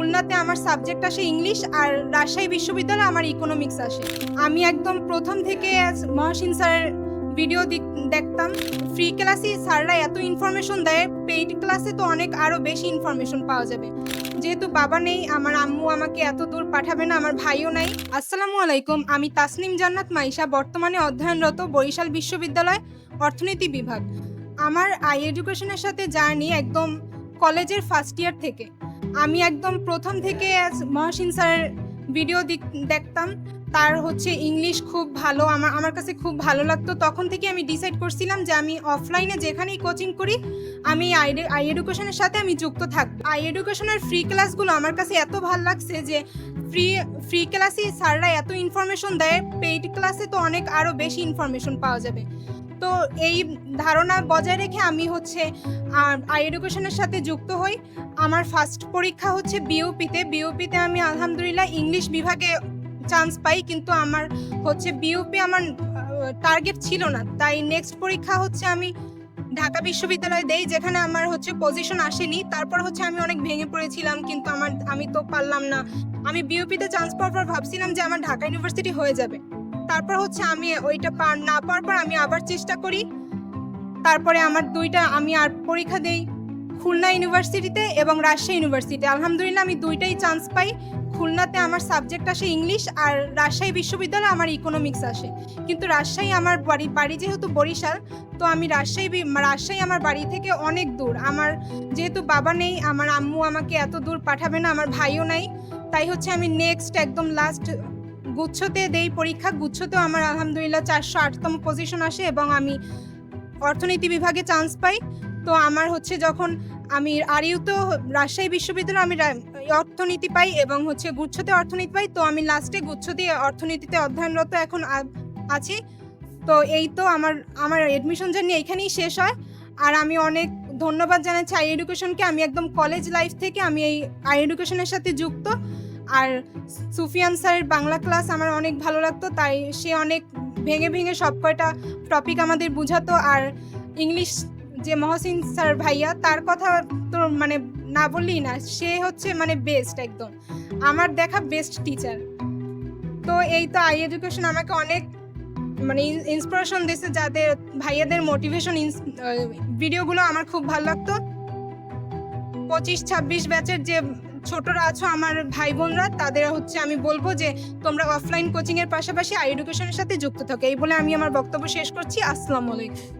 খুলনাতে আমার সাবজেক্ট আসে ইংলিশ আর রাজশাহী বিশ্ববিদ্যালয়ে আমার ইকোনমিক্স আসে। আমি একদম প্রথম থেকে মহাসিন স্যারের ভিডিও দেখতাম। ফ্রি ক্লাসে স্যাররা এত ইনফরমেশন দেয় পেইড ক্লাসে তো অনেক আরও বেশি ইনফরমেশন পাওয়া যাবে। যেহেতু বাবা নেই, আমার আম্মু আমাকে এত দূর পাঠাবে না, আমার ভাইও নাই। আসসালামু আলাইকুম, আমি তাসনিম জান্নাত মাইশা, বর্তমানে অধ্যয়নরত বরিশাল বিশ্ববিদ্যালয় অর্থনীতি বিভাগ। আমার আই এডুকেশনের সাথে জার্নি একদম কলেজের ফার্স্ট ইয়ার থেকে। আমি একদম প্রথম থেকে মহাসিন স্যারের ভিডিও দেখতাম। তার হচ্ছে ইংলিশ খুব ভালো, আমার আমার কাছে খুব ভালো লাগতো। তখন থেকে আমি ডিসাইড করছিলাম যে আমি অফলাইনে যেখানেই কোচিং করি, আমি আই এডুকেশনের সাথে আমি যুক্ত থাকব আই এডুকেশনের ফ্রি ক্লাসগুলো আমার কাছে এত ভালো লাগছে যে ফ্রি ফ্রি ক্লাসে স্যাররা এত ইনফরমেশন দেয় পেইড ক্লাসে তো অনেক আরও বেশি ইনফরমেশন পাওয়া যাবে। তো এই ধারণা বজায় রেখে আমি হচ্ছে আই এডুকেশনের সাথে যুক্ত হই। আমার ফার্স্ট পরীক্ষা হচ্ছে বিওপিতে বিওপিতে আমি আলহামদুলিল্লাহ ইংলিশ বিভাগে চান্স পাই, কিন্তু আমার হচ্ছে বিওপি আমার টার্গেট ছিল না। তাই নেক্সট পরীক্ষা হচ্ছে আমি ঢাকা বিশ্ববিদ্যালয়ে দেই, যেখানে আমার হচ্ছে পজিশন আসেনি। তারপর হচ্ছে আমি অনেক ভেঙে পড়েছিলাম, কিন্তু আমার, আমি তো পারলাম না। আমি বিওপিতে চান্স পাওয়ার পর ভাবছিলাম যে আমার ঢাকা ইউনিভার্সিটি হয়ে যাবে। তারপর হচ্ছে আমি ওইটা পার না পাওয়ার পর আমি আবার চেষ্টা করি। তারপরে আমার দুইটা আমি আর পরীক্ষা দেই খুলনা ইউনিভার্সিটিতে এবং রাজশাহী ইউনিভার্সিটিতে। আলহামদুলিল্লাহ আমি দুইটাই চান্স পাই। খুলনাতে আমার সাবজেক্ট আসে ইংলিশ আর রাজশাহী বিশ্ববিদ্যালয়ে আমার ইকোনমিক্স আসে। কিন্তু রাজশাহী আমার বাড়ি বাড়ি যেহেতু বরিশাল, তো আমি রাজশাহী রাজশাহী আমার বাড়ি থেকে অনেক দূর। আমার যেহেতু বাবা নেই, আমার আম্মু আমাকে এত দূর পাঠাবে না, আমার ভাইও নাই। তাই হচ্ছে আমি নেক্সট একদম লাস্ট গুচ্ছতে দেই পরীক্ষা, গুচ্ছতেও আমার আলহামদুলিল্লাহ চারশো আটতম পজিশন আসে এবং আমি অর্থনীতি বিভাগে চান্স পাই। তো আমার হচ্ছে যখন আমি আরিউতেও রাজশাহী বিশ্ববিদ্যালয়ে আমি অর্থনীতি পাই এবং হচ্ছে গুচ্ছতে অর্থনীতি পাই, তো আমি লাস্টে গুচ্ছ দিয়ে অর্থনীতিতে অধ্যয়নরত এখন আছি। তো এই তো আমার আমার এডমিশন জার্নি এখানেই শেষ হয়। আর আমি অনেক ধন্যবাদ জানাচ্ছি আই এডুকেশনকে। আমি একদম কলেজ লাইফ থেকে আমি এই আই এডুকেশনের সাথে যুক্ত। আর সুফিয়ান স্যারের বাংলা ক্লাস আমার অনেক ভালো লাগতো, তাই সে অনেক ভেঙে ভেঙে সব কয়টা টপিক আমাদের বুঝাতো। আর ইংলিশ যে মহসিন স্যার ভাইয়া, তার কথা তো মানে না বললেই না, সে হচ্ছে মানে বেস্ট একদম। আমার দেখা বেস্ট টিচার তো এই তো আই এডুকেশন আমাকে অনেক মানে ইন্সপিরেশন দিয়েছে, যাদের ভাইয়াদের মোটিভেশন ভিডিওগুলো আমার খুব ভালো লাগতো। পঁচিশ, ছাব্বিশ ব্যাচের যে ছোটরা আছো, আমার ভাই বোনরা তাদের হচ্ছে আমি বলব যে তোমরা অফলাইন কোচিংয়ের পাশাপাশি আই এডুকেশনের সাথে যুক্ত থাকো। এই বলে আমি আমার বক্তব্য শেষ করছি। আসসালামু আলাইকুম।